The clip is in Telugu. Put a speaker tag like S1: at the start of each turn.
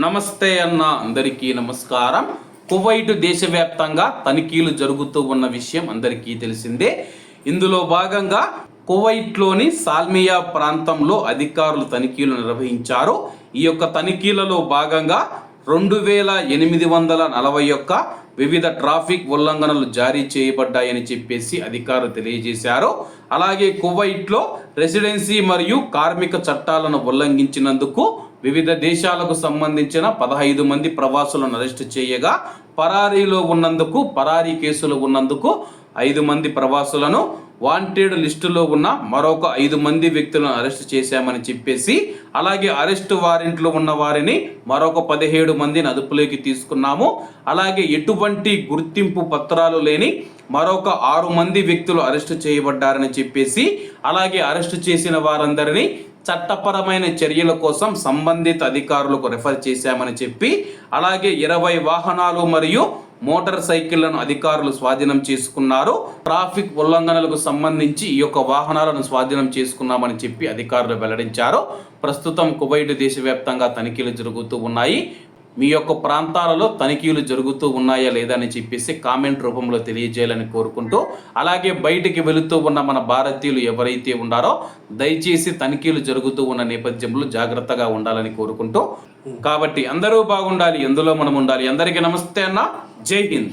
S1: నమస్తే అన్న అందరికీ నమస్కారం. కువైట్ దేశవ్యాప్తంగా తనిఖీలు జరుగుతూ ఉన్న విషయం అందరికీ తెలిసిందే. ఇందులో భాగంగా కువైట్లోని సాల్మియా ప్రాంతంలో అధికారులు తనిఖీలు నిర్వహించారు. ఈ యొక్క తనిఖీలలో భాగంగా రెండు వేల ఎనిమిది వందల నలభై ఒక్క వివిధ ట్రాఫిక్ ఉల్లంఘనలు జారీ చేయబడ్డాయని చెప్పేసి అధికారులు తెలియజేశారు. అలాగే కువైట్లో రెసిడెన్సీ మరియు కార్మిక చట్టాలను ఉల్లంఘించినందుకు వివిధ దేశాలకు సంబంధించిన పదహైదు మంది ప్రవాసులను అరెస్టు చేయగా పరారీలో ఉన్నందుకు పరారీ కేసులు ఉన్నందుకు ఐదు మంది ప్రవాసులను వాంటెడ్ లిస్టులో ఉన్న మరొక ఐదు మంది వ్యక్తులను అరెస్ట్ చేశామని చెప్పేసి అలాగే అరెస్ట్ వారెంట్లో ఉన్న వారిని మరొక పదిహేడు మందిని అదుపులోకి తీసుకున్నాము. అలాగే ఎటువంటి గుర్తింపు పత్రాలు లేని మరొక ఆరు మంది వ్యక్తులు అరెస్టు చేయబడ్డారని చెప్పేసి అలాగే అరెస్టు చేసిన వారందరినీ చట్టపరమైన చర్యల కోసం సంబంధిత అధికారులకు రెఫర్ చేశామని చెప్పి అలాగే ఇరవై వాహనాలు మరియు మోటార్ సైకిళ్ళను అధికారులు స్వాధీనం చేసుకున్నారు. ట్రాఫిక్ ఉల్లంఘనలకు సంబంధించి ఈ యొక్క వాహనాలను స్వాధీనం చేసుకున్నామని చెప్పి అధికారులు వెల్లడించారు. ప్రస్తుతం కువైట్ దేశవ్యాప్తంగా తనిఖీలు జరుగుతూ ఉన్నాయి. మీ యొక్క ప్రాంతాలలో తనిఖీలు జరుగుతూ ఉన్నాయా లేదా అని చెప్పేసి కామెంట్ రూపంలో తెలియజేయాలని కోరుకుంటూ అలాగే బయటికి వెళుతూ ఉన్న మన భారతీయులు ఎవరైతే ఉన్నారో దయచేసి తనిఖీలు జరుగుతూ ఉన్న నేపథ్యంలో జాగ్రత్తగా ఉండాలని కోరుకుంటూ. కాబట్టి అందరూ బాగుండాలి ఎందులో మనం ఉండాలి? అందరికీ నమస్తే అన్న. జై హింద్.